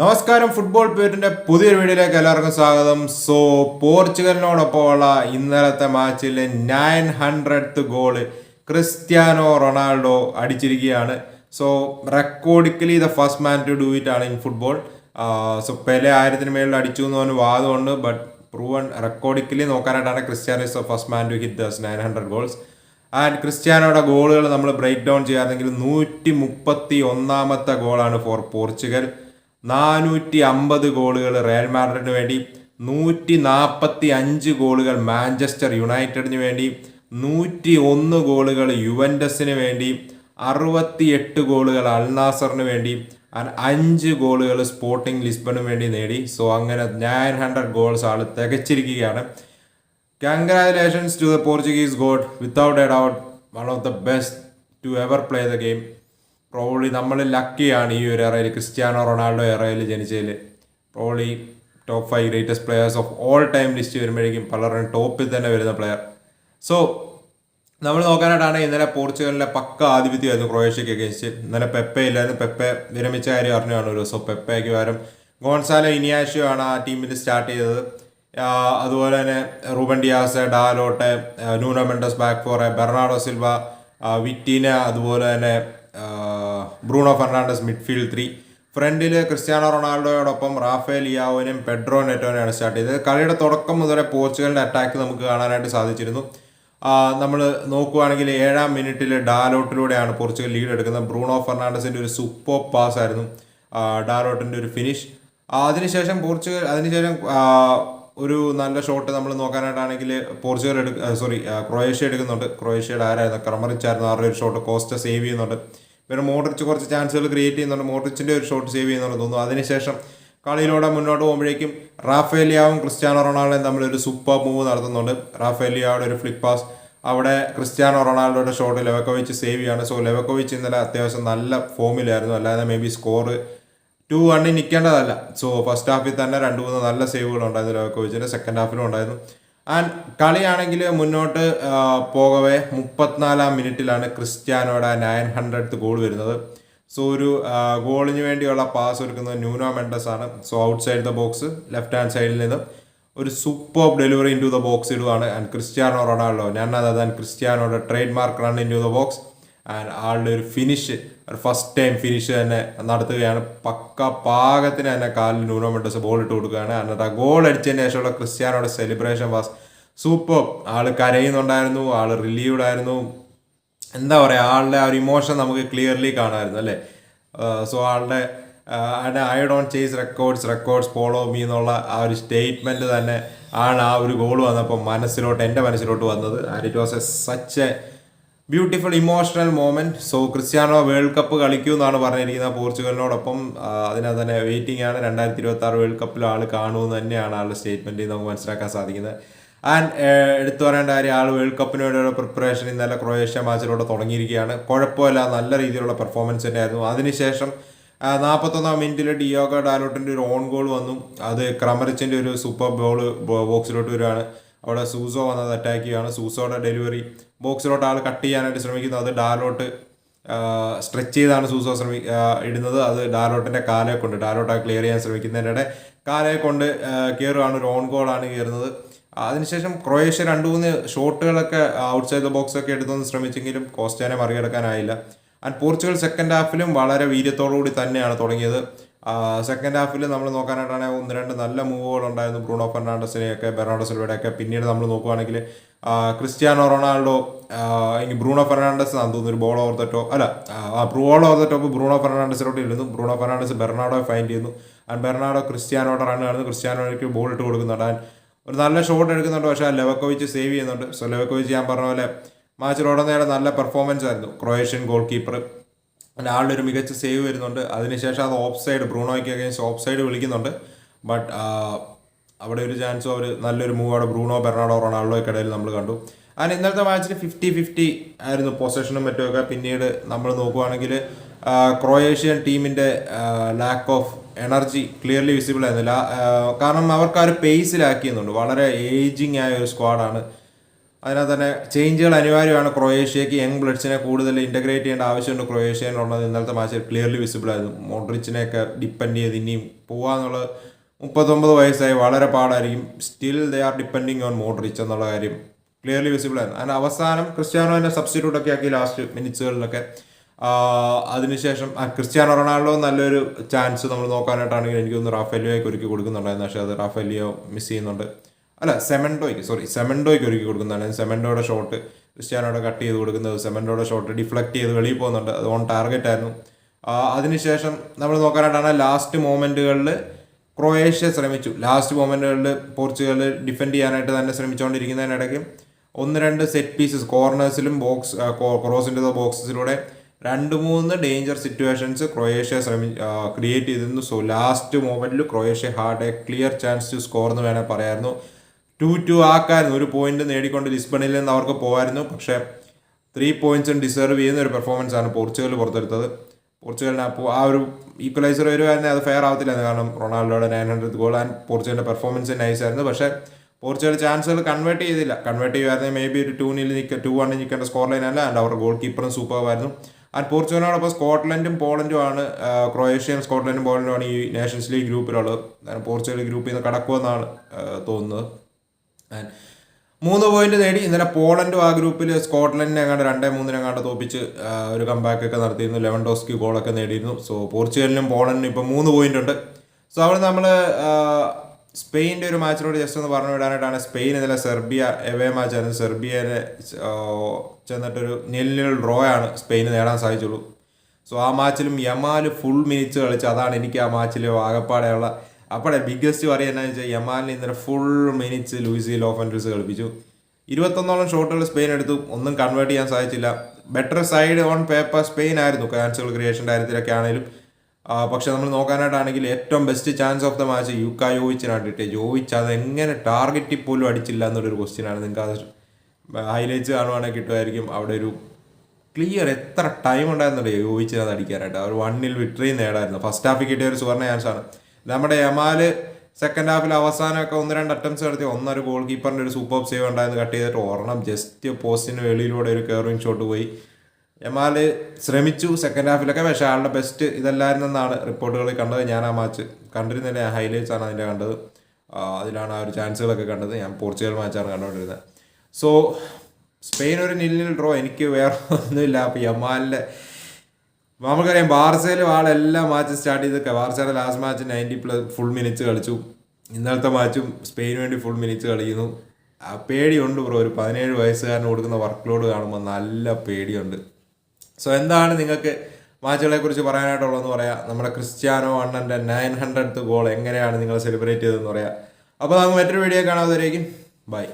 നമസ്കാരം. ഫുട്ബോൾ പേരിന്റെ പുതിയൊരു വീഡിയോയിലേക്ക് എല്ലാവർക്കും സ്വാഗതം. സോ പോർച്ചുഗലിനോടൊപ്പമുള്ള ഇന്നലത്തെ മാച്ചിൽ nine hundred goal Cristiano Ronaldo അടിച്ചിരിക്കുകയാണ്. So recordically the first man to do it ആണ് ഇൻ ഫുട്ബോൾ. സോ പെലെ ആയിരത്തിന് മേളിൽ അടിച്ചു എന്ന് പറഞ്ഞ വാദമുണ്ട് but proven recordically നോക്കാനായിട്ടാണ് Cristiano is the first man to hit this nine hundred goals. And ക്രിസ്ത്യാനോയുടെ ഗോളുകൾ നമ്മൾ break down ചെയ്യാറുണ്ടെങ്കിൽ നൂറ്റി മുപ്പത്തി ഒന്നാമത്തെ ഗോളാണ് ഫോർ പോർച്ചുഗൽ. നാനൂറ്റി അമ്പത് ഗോളുകൾ റയൽ മാഡ്രിഡിന് വേണ്ടി നൂറ്റി നാൽപ്പത്തി അഞ്ച് ഗോളുകൾ മാഞ്ചസ്റ്റർ യുണൈറ്റഡിന് വേണ്ടി നൂറ്റി ഒന്ന് ഗോളുകൾ യുവൻഡസിന് വേണ്ടി അറുപത്തി എട്ട് ഗോളുകൾ അൽനാസറിന് വേണ്ടി അഞ്ച് ഗോളുകൾ സ്പോർട്ടിംഗ് ലിസ്ബണിന് വേണ്ടി നേടി. സോ അങ്ങനെ നയൻ ഹൺഡ്രഡ് ഗോൾസ് ആൾ തികച്ചിരിക്കുകയാണ്. Congratulations to the Portuguese god. Without a doubt one of the best to ever play the game. Probably നമ്മൾ ലക്കിയാണ് ഈ ഒരു എറയിൽ ക്രിസ്ത്യാനോ റൊണാൾഡോ എറയിൽ ജനിച്ചതിൽ probably top five greatest players of all time list വരുമ്പോഴേക്കും പലരും ടോപ്പിൽ തന്നെ വരുന്ന പ്ലെയർ സോ നമ്മൾ നോക്കാനായിട്ടാണ് ഇന്നലെ പോർച്ചുഗലിലെ പക്ക ആധിപത്യമായിരുന്നു ക്രൊയേഷ്യയ്ക്ക് അഗേൻസ്റ്റ് ഇന്നലെ പെപ്പെ ഇല്ലായിരുന്നു. പെപ്പെ വിരമിച്ച കാര്യം അറിഞ്ഞാണ് ഒരു സോ പെപ്പയ്ക്ക് പകരം ഗോൺസാലോ ഇനിയാഷോ ആണ് ആ ടീമിൽ സ്റ്റാർട്ട് ചെയ്തത്. അതുപോലെ തന്നെ Ruben Dias ഡാലോട്ടെ Nuno Mendes back four Bernardo Silva Vitinha അതുപോലെ തന്നെ ബ്രൂണോ ഫെർണാണ്ടസ് മിഡ്ഫീൽഡ് ത്രീ ഫ്രണ്ടിൽ ക്രിസ്ത്യാനോ റൊണാൾഡോയോടൊപ്പം റാഫേൽ ലിയാവോനും പെഡ്രോ നെറ്റോനെയാണ് സ്റ്റാർട്ട് ചെയ്തത്. കളിയുടെ തുടക്കം മുതലേ പോർച്ചുഗലിന്റെ അറ്റാക്ക് നമുക്ക് കാണാനായിട്ട് സാധിച്ചിരുന്നു. നമ്മൾ നോക്കുകയാണെങ്കിൽ ഏഴാം മിനിറ്റിൽ ഡാലോട്ടിലൂടെയാണ് പോർച്ചുഗൽ ലീഡ് എടുക്കുന്നത്. ബ്രൂണോ ഫെർണാണ്ടസിന്റെ ഒരു സൂപ്പർ പാസ് ആയിരുന്നു ഡാലോട്ടിന്റെ ഒരു ഫിനിഷ് അതിനുശേഷം പോർച്ചുഗൽ അതിനുശേഷം ഒരു നല്ല ഷോട്ട് നമ്മൾ നോക്കാനായിട്ടാണെങ്കിൽ പോർച്ചുഗൽ എടുക്ക സോറി ക്രൊയേഷ്യ എടുക്കുന്നുണ്ട്. ക്രൊയേഷ്യയുടെ ആരായിരുന്നു? ക്രമറിച്ചായിരുന്നു ആരുടെ ഒരു ഷോട്ട് കോസ്റ്റ സേവ് ചെയ്യുന്നുണ്ട്. പിന്നെ മോഡ്രിച്ച് കുറച്ച് ചാൻസുകൾ ക്രിയേറ്റ് ചെയ്യുന്നുണ്ട്. മോട്ടറിച്ചിന്റെ ഒരു ഷോട്ട് സേവ് ചെയ്യുന്നുണ്ട് തോന്നുന്നു. അതിനുശേഷം കളിയിലൂടെ മുന്നോട്ട് പോകുമ്പോഴേക്കും റാഫേലിയാവും ക്രിസ്ത്യാനോ റൊണാൾഡോയും തമ്മിൽ ഒരു സൂപ്പർ മൂവ് നടത്തുന്നുണ്ട്. റാഫേലിയാവുടെ ഒരു ഫ്ലിപ്പ് പാസ് അവിടെ ക്രിസ്ത്യാനോ റൊണാൾഡോയുടെ ഷോട്ട് ലെവക്കോവിച്ച് സേവ് ചെയ്യാണ്. സോ ലെവക്കോവിച്ച് ഇന്നലെ അത്യാവശ്യം നല്ല ഫോമിലായിരുന്നു അല്ലാതെ മേ ബി സ്കോർ ടു വണ്ണിൽ നിൽക്കേണ്ടതല്ല. സോ ഫസ്റ്റ് ഹാഫിൽ തന്നെ രണ്ട് മൂന്ന് നല്ല സേവുകൾ ഉണ്ടായിരുന്നു ലെവക്കോവിച്ചിന്റെ സെക്കൻഡ് ഹാഫിലും ഉണ്ടായിരുന്നു. ആൻഡ് കളിയാണെങ്കിൽ മുന്നോട്ട് പോകവേ മുപ്പത്തിനാലാം മിനിറ്റിലാണ് ക്രിസ്ത്യാനോയുടെ നയൻ ഹൺഡ്രഡ് ഗോൾ വരുന്നത്. സോ ഒരു ഗോളിന് വേണ്ടിയുള്ള പാസ് ഒരുക്കുന്നത് ന്യൂനോ മെൻഡസ് ആണ് so outside the box left hand സൈഡിൽ നിന്ന് ഒരു super delivery into the box ഇടുവാണ്. And Cristiano Ronaldo ഞാൻ അതായത് ക്രിസ്ത്യാനോയുടെ trademark run into the box and ആളുടെ ഒരു ഫിനിഷ് ഫസ്റ്റ് ടൈം ഫിനിഷ് തന്നെ നടത്തുകയാണ്. പക്ക പാകത്തിന് തന്നെ കാലിൽ ന്യൂനോ ബോൾ ഇട്ട് കൊടുക്കുകയാണ്. എന്നിട്ട് ആ ഗോൾ അടിച്ചതിന് ശേഷമുള്ള ക്രിസ്ത്യാനോയുടെ സെലിബ്രേഷൻ വാസ് സൂപ്പർ ആൾ കരയുന്നുണ്ടായിരുന്നു ആൾ റിലീവ്ഡ് ആയിരുന്നു. എന്താ പറയുക ആളുടെ ആ ഒരു ഇമോഷൻ നമുക്ക് ക്ലിയർലി കാണാമായിരുന്നു അല്ലേ? സോ ആളുടെ I don't chase records records follow me എന്നുള്ള ആ ഒരു സ്റ്റേറ്റ്മെന്റ് തന്നെ ആണ് ആ ഒരു ഗോൾ വന്നപ്പോൾ മനസ്സിലോട്ട് എന്റെ മനസ്സിലോട്ട് വന്നത്. And it was a such a beautiful emotional moment so Cristiano world cup കളിക്കൂ എന്നാണ് പറഞ്ഞിരിക്കുന്നത്. പോർച്ചുഗലിനോടൊപ്പം അതിനെ അതിനകത്ത് തന്നെ വെയിറ്റിംഗ് ആണ്. രണ്ടായിരത്തി ഇരുപത്തി ആറ് വേൾഡ് കപ്പിൽ ആൾ കാണുമെന്ന് തന്നെയാണ് ആളുടെ സ്റ്റേറ്റ്മെന്റ് നമുക്ക് മനസ്സിലാക്കാൻ സാധിക്കുന്നത്. ആൻഡ് എടുത്തു പറയേണ്ട കാര്യം ആൾ വേൾഡ് കപ്പിന് വേണ്ടിയുള്ള പ്രിപ്പറേഷൻ ഇന്നലെ ക്രൊയേഷ്യ മാച്ചിലൂടെ തുടങ്ങിയിരിക്കുകയാണ്. കുഴപ്പമില്ല നല്ല രീതിയിലുള്ള പെർഫോമൻസ് തന്നെയായിരുന്നു. അതിനുശേഷം നാൽപ്പത്തൊന്നാം മിനിറ്റിൽ ഡിയോഗ ഡാലോട്ടിന്റെ ഒരു ഓൺ ഗോൾ വന്നു. അത് ക്രമറിച്ചിന്റെ ഒരു സൂപ്പർ ബോൾ ബോക്സിലോട്ട് വരുവാണ് അവിടെ സൂസോ വന്നത് അറ്റാക്ക് ചെയ്യുകയാണ്. സൂസോയുടെ ഡെലിവറി ബോക്സിലോട്ട് ആൾ കട്ട് ചെയ്യാനായിട്ട് ശ്രമിക്കുന്നു. അത് ഡാലോട്ട് സ്ട്രെച്ച് ചെയ്താണ് സൂസോ ശ്രമി ഇടുന്നത്. അത് ഡാലോട്ടിന്റെ കാലയെ കൊണ്ട് ഡാലോട്ട് ക്ലിയർ ചെയ്യാൻ ശ്രമിക്കുന്നതിനിടെ കാലയെ കൊണ്ട് കയറുകയാണ് ഒരു ഓൺ ഗോളാണ് കയറുന്നത് അതിനുശേഷം ക്രൊയേഷ്യ രണ്ട് മൂന്ന് ഷോട്ടുകളൊക്കെ ഔട്ട് സൈഡ് ദ ബോക്സ് ഒക്കെ എടുത്തൊന്ന് ശ്രമിച്ചെങ്കിലും കോസ്റ്റാനെ മറികടക്കാനായില്ല. ആൻഡ് പോർച്ചുഗൽ സെക്കൻഡ് ഹാഫിലും വളരെ വീര്യത്തോടു കൂടി തന്നെയാണ് തുടങ്ങിയത്. സെക്കൻഡ് ഹാഫിൽ നമ്മൾ നോക്കാനായിട്ടാണെങ്കിൽ ഒന്ന് രണ്ട് നല്ല മൂവുകൾ ഉണ്ടായിരുന്നു ബ്രൂണോ ഫെർണാണ്ടസിനെയൊക്കെ ബെർണാഡോ സിൽവയുടെയൊക്കെ. പിന്നീട് നമ്മൾ നോക്കുകയാണെങ്കിൽ ക്രിസ്ത്യാനോ റൊണാൾഡോ ഇനി ബ്രൂണോ ഫെർണാണ്ടസ് ആണെന്ന് തോന്നുന്നു. ഒരു ബോൾ ടോപ്പ് അല്ല ബോൾ ടോപ്പ് ബ്രൂണോ ഫെർണാണ്ടസിലോട്ട് ഇരുന്നു. ബ്രൂണോ ഫെർണാണ്ടസ് ബെർണാഡോ ഫൈൻഡ് ചെയ്യുന്നു. ആൻഡ് ബെർണാഡോ ക്രിസ്ത്യാനോടെ റൺ കാണുന്നു. ക്രിസ്ത്യാനോയ്ക്ക് ബോൾ ഇട്ട് കൊടുക്കുന്നുണ്ട്. ആൻഡ് ഒരു നല്ല ഷോട്ട് എടുക്കുന്നുണ്ട്. പക്ഷേ ലെവക്കോവിച്ച് സേവ് ചെയ്യുന്നുണ്ട്. സോ ലെവക്കോവിച്ച് ഞാൻ പറഞ്ഞ പോലെ മാച്ചിലുടനീളം നല്ല പെർഫോമൻസ് ആയിരുന്നു. ക്രൊയേഷ്യൻ ഗോൾ കീപ്പർ ആളുടെ ഒരു മികച്ച സേവ് വരുന്നുണ്ട്. അതിനുശേഷം അത് ഓഫ് സൈഡ് ബ്രൂണോയ്ക്ക് അഗേൻസ്റ്റ് ഓഫ് സൈഡ് വിളിക്കുന്നുണ്ട് ബട്ട് അവിടെ ഒരു ചാൻസും അവർ നല്ലൊരു മൂവ് അവിടെ ബ്രൂണോ ബെർണാഡോ റൊണാൾഡോയ്ക്ക് ഇടയിൽ നമ്മൾ കണ്ടു. ആൻഡ് ഇന്നലത്തെ മാച്ചിൽ ഫിഫ്റ്റി ഫിഫ്റ്റി ആയിരുന്നു പൊസഷനും മറ്റുമൊക്കെ. പിന്നീട് നമ്മൾ നോക്കുവാണെങ്കിൽ ക്രൊയേഷ്യൻ ടീമിന്റെ lack of energy clearly visible ആയിരുന്നില്ല കാരണം അവർക്ക് ആ ഒരു പേസിലാക്കിയെന്നുണ്ട് വളരെ ഏജിങ് ആയ ഒരു സ്ക്വാഡാണ് അതിനകത്ത് തന്നെ ചേഞ്ചുകൾ അനിവാര്യമാണ് ക്രൊയേഷ്യക്ക് യങ് ബ്ലഡ്സിനെ കൂടുതൽ ഇന്റഗ്രേറ്റ് ചെയ്യേണ്ട ആവശ്യമുണ്ട് ക്രൊയേഷ്യയിലുള്ളത്. ഇന്നലത്തെ മാച്ചിൽ ക്ലിയർലി വിസിബിൾ ആയിരുന്നു. മോഡ്രിച്ചിനെയൊക്കെ ഡിപ്പെൻഡ് ചെയ്ത് ഇനിയും പോവാന്നുള്ളത് മുപ്പത്തൊമ്പത് വയസ്സായി വളരെ പാടായിരിക്കും. Still they are depending on Modric എന്നുള്ള കാര്യം ക്ലിയർലി വിസിബിൾ ആയിരുന്നു. അതിന് അവസാനം ക്രിസ്ത്യാനോനെ സബ്സ്റ്റിറ്റ്യൂട്ട് ഒക്കെ ആക്കി ലാസ്റ്റ് മിനിറ്റ്സുകളിലൊക്കെ അതിനുശേഷം ക്രിസ്ത്യാനോ റൊണാൾഡോ നല്ലൊരു ചാൻസ് നമ്മൾ നോക്കാനായിട്ടാണെങ്കിൽ എനിക്ക് തോന്നുന്നു റാഫേലിയോയ്ക്ക് ഒരുക്കി കൊടുക്കുന്നുണ്ടായിരുന്നു. പക്ഷേ അത് റാഫേലിയോ മിസ് ചെയ്യുന്നുണ്ട്. അല്ല സെമൻഡോയ്ക്ക് സോറി സെമൻഡോയ്ക്ക് ഒരുക്കി കൊടുക്കുന്നതാണ്. സെമൻഡോയുടെ ഷോട്ട് ക്രിസ്ത്യാനോയുടെ കട്ട് ചെയ്ത് കൊടുക്കുന്നത് സെമൻഡോയുടെ ഷോട്ട് ഡിഫ്ലക്ട് ചെയ്ത് വെളിയിൽ പോകുന്നുണ്ട്. അത് ഓൺ ടാർഗറ്റ് ആയിരുന്നു. അതിനുശേഷം നമ്മൾ നോക്കാനായിട്ടാണ് ലാസ്റ്റ് മൊമെന്റുകളിൽ ക്രൊയേഷ്യ ശ്രമിച്ചു. ലാസ്റ്റ് മൊമെന്റുകളിൽ പോർച്ചുഗൽ ഡിഫെൻഡ് ചെയ്യാനായിട്ട് തന്നെ ശ്രമിച്ചുകൊണ്ടിരിക്കുന്നതിനിടയ്ക്ക് ഒന്ന് രണ്ട് സെറ്റ് പീസസ് കോർണേഴ്സിലും ബോക്സ് ക്രോസിന്റെ ബോക്സസിലൂടെ രണ്ട് മൂന്ന് ഡേഞ്ചർ സിറ്റുവേഷൻസ് ക്രൊയേഷ്യ ശ്രമി ക്രിയേറ്റ് ചെയ്തിരുന്നു. So last മൊമെന്റിൽ Croatia had a clear chance to score എന്ന് വേണേൽ പറയായിരുന്നു. ടു ടു ആക്കായിരുന്നു. ഒരു പോയിന്റ് നേടിക്കൊണ്ട് ലിസ്ബണിൽ നിന്ന് അവർക്ക് പോകായിരുന്നു പക്ഷേ ത്രീ പോയിന്റ്സും ഡിസേർവ് ചെയ്യുന്ന ഒരു പെർഫോമൻസ് ആണ് പോർച്ചുഗൽ പുറത്തെടുത്തത്. പോർച്ചുഗലിന് അപ്പോൾ ആ ഒരു ഈക്വലൈസർ വരുവായിരുന്നെങ്കിൽ അത് ഫെയർ ആവത്തില്ലായിരുന്നു. കാരണം റൊണാൾഡോയുടെ നയൻ ഹൺഡ്രഡ് ഗോൾ ആൻഡ് പോർച്ചുഗലിന്റെ പെർഫോമൻസ് നൈസ് ആയിരുന്നു. പക്ഷേ പോർച്ചുഗൽ ചാൻസുകൾ കൺവേർട്ട് ചെയ്തില്ല. കൺവേർട്ട് ചെയ്യുമായിരുന്നെങ്കിൽ മേ ബി ഒരു ടൂ നിൽ നിൽക്കുക ടു വണ്ണിൽ നിൽക്കേണ്ട സ്കോർ ലൈൻ അല്ല. ആൻഡ് അവരുടെ ഗോൾ കീപ്പറും സൂപ്പർ ആയിരുന്നു. ആൻഡ് പോർച്ചുഗലിനോടൊപ്പം സ്കോട്ട്ലൻഡും പോളണ്ടും ആണ് ക്രൊയേഷ്യയും സ്കോട്ട്ലൻഡും പോളണ്ടും ആണ് ഈ നേഷൻസ് ലീഗ് ഗ്രൂപ്പിലുള്ളത് പോർച്ചുഗൽ ഗ്രൂപ്പിൽ നിന്ന് കടക്കുമെന്നാണ് തോന്നുന്നത്. മൂന്ന് പോയിന്റ് നേടി. ഇന്നലെ പോളണ്ടും ആ ഗ്രൂപ്പിൽ സ്കോട്ട്ലൻഡിനെ എങ്ങാണ്ട് രണ്ടേ മൂന്നിനെ എങ്ങാണ്ട് തോപ്പിച്ച് ഒരു കമ്പാക്ക് ഒക്കെ നടത്തിയിരുന്നു. ലെവൻ ഡോസ്കി ഗോളൊക്കെ നേടിയിരുന്നു. സോ പോർച്ചുഗലിനും പോളണ്ടിനും ഇപ്പോൾ മൂന്ന് പോയിന്റ് ഉണ്ട്. സോ അവിടെ നമ്മൾ സ്പെയിന്റെ ഒരു മാച്ചിനോട് ജസ്റ്റ് ഒന്ന് പറഞ്ഞു വിടാനായിട്ടാണ് സ്പെയിൻ ഇന്നലെ സെർബിയ എവേ മാച്ചായിരുന്നു സെർബിയനെ ചെന്നിട്ടൊരു നെല്ലിൽ ഡ്രോ ആണ് സ്പെയിന് നേടാൻ സാധിച്ചുള്ളൂ. സോ ആ മാച്ചിലും യമാൽ ഫുൾ മിനിറ്റ്സ് കളിച്ച് അതാണ് എനിക്ക് ആ മാച്ചിൽ ആകപ്പാടെയുള്ള അപ്പോഴെ ബിഗ്ഗസ്റ്റ് പറയുക എന്നാന്ന് വെച്ചാൽ യമാലിന് ഇന്നലെ ഫുൾ മിനിറ്റ്സ് ലൂയിസി ലോഫൻഡ്രിസ് കളിപ്പിച്ചു. ഇരുപത്തൊന്നോളം ഷോട്ടുകൾ സ്പെയിൻ എടുത്തു. ഒന്നും കൺവേർട്ട് ചെയ്യാൻ സാധിച്ചില്ല. Better side on paper Spain ആയിരുന്നു. ചാൻസുകൾ ക്രിയേഷന്റെ കാര്യത്തിലൊക്കെ ആണെങ്കിലും. പക്ഷേ നമ്മൾ നോക്കാനായിട്ടാണെങ്കിൽ ഏറ്റവും best chance of the match യുക്ക യോവിച്ചിനാണ് കിട്ടിയത് ജോവിച്ച് അത് എങ്ങനെ ടാർഗറ്റിൽ പോലും അടിച്ചില്ല എന്നുള്ളൊരു ക്വസ്റ്റ്യൻ ആണ്. നിങ്ങൾക്ക് അത് ഹൈലൈറ്റ്സ് കാണുവാണെങ്കിൽ കിട്ടുമായിരിക്കും. അവിടെ ഒരു ക്ലിയർ എത്ര ടൈം ഉണ്ടായിരുന്നുണ്ട് യോവിച്ചിനത് അടിക്കാനായിട്ട്. അവർ വണ്ണിൽ വിക്ടറി നേടായിരുന്നു. ഫസ്റ്റ് ഹാഫിൽ കിട്ടിയ ഒരു സുവർണ ചാൻസ് ആണ്. നമ്മുടെ യമാൽ സെക്കൻഡ് ഹാഫിൽ അവസാനമൊക്കെ ഒന്ന് രണ്ട് അറ്റംപ്റ്റ്സ് നടത്തി. ഒന്നൊരു ഗോൾ കീപ്പറിന്റെ ഒരു സൂപ്പർ സേവ് ഉണ്ടായിരുന്നു. കട്ട് ചെയ്തിട്ട് ഒരെണ്ണം ജസ്റ്റ് പോസ്റ്റിന് വെളിയിലൂടെ ഒരു കയറിങ് ഷോട്ട് പോയി. യമാൽ ശ്രമിച്ചു സെക്കൻഡ് ഹാഫിലൊക്കെ പക്ഷേ ആളുടെ ബെസ്റ്റ് ഇതല്ലായിരുന്നെന്നാണ് റിപ്പോർട്ടുകളിൽ കണ്ടത്. ഞാൻ ആ മാച്ച് കണ്ടിരുന്നില്ല. ഹൈലൈറ്റ്സ് ആണ് അതിന്റെ കണ്ടത്. അതിലാണ് ആ ഒരു ചാൻസുകളൊക്കെ കണ്ടത്. ഞാൻ പോർച്ചുഗൽ മാച്ചാണ് കണ്ടുകൊണ്ടിരുന്നത്. സോ സ്പെയിൻ ഒരു നില്ലിൽ ഡ്രോ എനിക്ക് വേറെ ഒന്നുമില്ല. അപ്പോൾ യമാലിന്റെ നമുക്കറിയാം ബാർസയിലും ആളെല്ലാം മാച്ച് സ്റ്റാർട്ട് ചെയ്തൊക്കെ ബാർസയുടെ last match ninety plus full minutes കളിച്ചു. ഇന്നലത്തെ മാച്ചും സ്പെയിന് വേണ്ടി ഫുൾ മിനിറ്റ്സ് കളിക്കുന്നു. ആ പേടിയുണ്ട് ബ്രോ ഒരു പതിനേഴ് വയസ്സുകാരന് കൊടുക്കുന്ന വർക്ക് ലോഡ് കാണുമ്പോൾ നല്ല പേടിയുണ്ട്. സോ എന്താണ് നിങ്ങൾക്ക് മാച്ചുകളെ കുറിച്ച് പറയാനായിട്ടുള്ളതെന്ന് പറയാം. നമ്മുടെ ക്രിസ്ത്യാനോ അണ്ണന്റെ നയൻ ഹൺഡ്രഡ് ഗോൾ എങ്ങനെയാണ് നിങ്ങൾ സെലിബ്രേറ്റ് ചെയ്തതെന്ന് പറയാം. അപ്പോൾ നമുക്ക് മറ്റൊരു വീഡിയോ കാണാതെ ബൈ